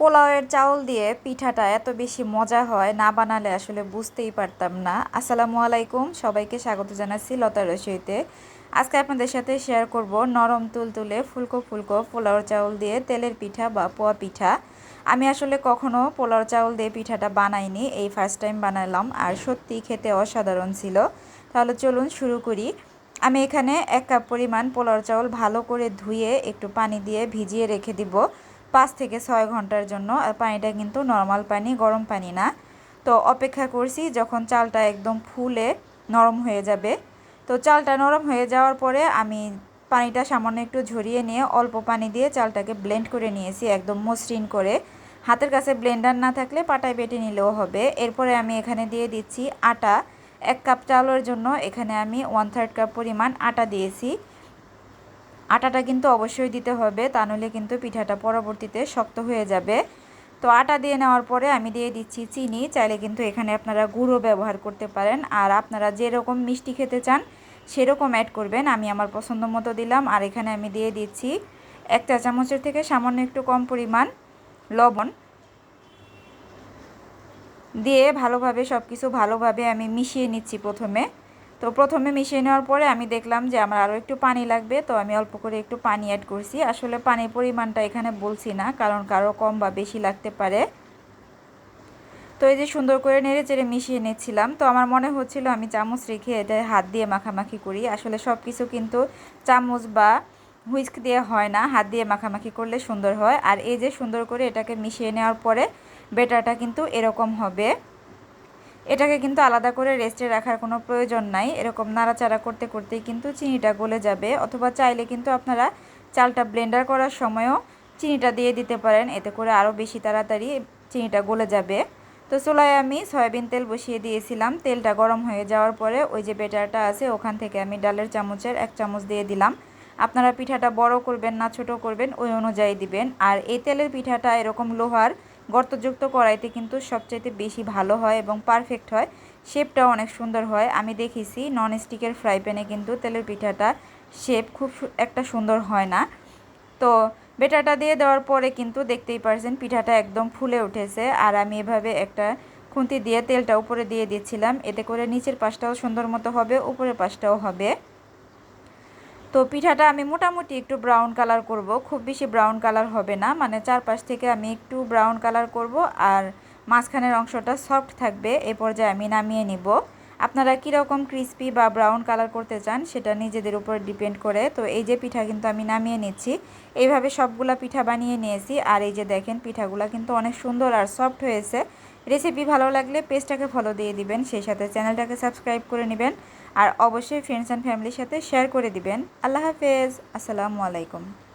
পোলাওয়ের চাউল দিয়ে পিঠাটা এত বেশি মজা হয়, না বানালে আসলে বুঝতেই পারতাম না। আসসালামু আলাইকুম, সবাইকে স্বাগত জানাচ্ছি লতা রসইতে আজকে আপনাদের সাথে শেয়ার করব নরম তুলতুলে ফুলকো ফুলকো পোলাওর চাউল দিয়ে তেলের পিঠা বা পোয়া পিঠা। আমি আসলে কখনো পোলাওর চাউল দিয়ে পিঠাটা বানাইনি, এই ফার্স্ট টাইম বানালাম আর সত্যি খেতে অসাধারণ ছিল। তাহলে চলুন শুরু করি। আমি এখানে এক কাপ পরিমাণ পোলাওর চাউল ভালো করে ধুয়ে একটু পানি দিয়ে ভিজিয়ে রেখে দিব। পাঁচ থেকে ছয় ঘণ্টার জন্য, আর পানিটা কিন্তু নর্মাল পানি, গরম পানি না। তো অপেক্ষা করছি যখন চালটা একদম ফুলে নরম হয়ে যাবে। তো চালটা নরম হয়ে যাওয়ার পরে আমি পানিটা সামান্য একটু ঝরিয়ে নিয়ে অল্প পানি দিয়ে চালটাকে ব্লেন্ড করে নিয়েছি, একদম মসৃণ করে। হাতের কাছে ব্লেন্ডার না থাকলে পাটায় বেটে নিলেও হবে। এরপরে আমি এখানে দিয়ে দিচ্ছি আটা। এক কাপ চালের জন্য এখানে আমি ওয়ান থার্ড কাপ পরিমাণ আটা দিয়েছি। আটাটা কিন্তু অবশ্যই দিতে হবে, তা নইলে কিন্তু পিঠাটা পরবর্তীতে শক্ত হয়ে যাবে। তো আটা দিয়ে নেওয়ার পরে আমি দিয়ে দিচ্ছি চিনি, চাইলে কিন্তু এখানে আপনারা গুঁড়ো ব্যবহার করতে পারেন। আর আপনারা যেরকম মিষ্টি খেতে চান, সেরকম অ্যাড করবেন। আমি আমার পছন্দ মতো দিলাম। আর এখানে আমি দিয়ে দিচ্ছি এক চা চামচের থেকে সামান্য একটু কম পরিমাণ লবণ। দিয়ে ভালোভাবে সব কিছু ভালোভাবে আমি মিশিয়ে নিচ্ছি প্রথমে। তো প্রথমে মিশিয়ে নেওয়ার পরে আমি দেখলাম যে আমার আরও একটু পানি লাগবে, তো আমি অল্প করে একটু পানি অ্যাড করছি। আসলে পানির পরিমাণটা এখানে বলছি না, কারণ কারও কম বা বেশি লাগতে পারে। তো এই যে সুন্দর করে নেড়ে চেড়ে মিশিয়ে নিচ্ছিলাম, তো আমার মনে হচ্ছিল আমি চামচ রেখে এটা হাত দিয়ে মাখামাখি করি। আসলে সব কিছু কিন্তু চামচ বা হুইস্ক দিয়ে হয় না, হাত দিয়ে মাখামাখি করলে সুন্দর হয়। আর এই যে সুন্দর করে এটাকে মিশিয়ে নেওয়ার পরে বেটারটা কিন্তু এরকম হবে। এটাকে কিন্তু আলাদা করে রেস্টে রাখার কোনো প্রয়োজন নাই। এরকম নাড়াচাড়া করতে করতেই কিন্তু চিনিটা গলে যাবে। অথবা চাইলে কিন্তু আপনারা চালটা ব্লেন্ডার করার সময়ও চিনিটা দিয়ে দিতে পারেন। এতে করে আরও বেশি তাড়াতাড়ি চিনিটা গলে যাবে। তো চুলায় আমি সয়াবিন তেল বসিয়ে দিয়েছিলাম। তেলটা গরম হয়ে যাওয়ার পরে ওই যে বেটারটা আছে, ওখান থেকে আমি ডালের চামচের এক চামচ দিয়ে দিলাম। আপনারা পিঠাটা বড় করবেন না ছোট করবেন, ওই অনুযায়ী দিবেন। আর এই তেলের পিঠাটা এরকম লোহার গর্তযুক্ত কড়াইতে কিন্তু সবচাইতে বেশি ভালো হয় এবং পারফেক্ট হয়। শেপটাও অনেক সুন্দর হয়। আমি দেখেছি নন স্টিকের ফ্রাই প্যানে কিন্তু তেলের পিঠাটা শেপ খুব একটা সুন্দর হয় না। তো বেটাটা দিয়ে দেওয়ার পরে কিন্তু দেখতেই পারছেন পিঠাটা একদম ফুলে উঠেছে। আর আমি এভাবে একটা খুন্তি দিয়ে তেলটা উপরে দিয়ে দিচ্ছিলাম। এতে করে নিচের পাশটাও সুন্দর মতো হবে, উপরের পাশটাও হবে। তো পিঠাটা আমি মোটামুটি একটু ব্রাউন কালার করব। খুব বেশি ব্রাউন কালার হবে না মানে চারপাশ থেকে আমি একটু ব্রাউন কালার করব আর মাঝখানের অংশটা সফট থাকবে, এ পর্যায়ে আমি নামিয়ে নিব। আপনারা কীরকম ক্রিস্পি বা ব্রাউন কালার করতে চান সেটা নিজেদের উপর ডিপেন্ড করে। তো এই যে পিঠা কিন্তু আমি নামিয়ে নিচ্ছি, এইভাবে সবগুলা পিঠা বানিয়ে নিয়েছি। আর এই যে দেখেন, পিঠাগুলো কিন্তু অনেক সুন্দর আর সফট হয়েছে। রেসিপি ভালো লাগলে পেজটাকে ফলো দিয়ে দিবেন, সেই সাথে চ্যানেলটাকে সাবস্ক্রাইব করে নেবেন, আর অবশ্যই ফ্রেন্ডস অ্যান্ড ফ্যামিলির সাথে শেয়ার করে দিবেন। আল্লাহ হাফেজ, আসসালামু আলাইকুম।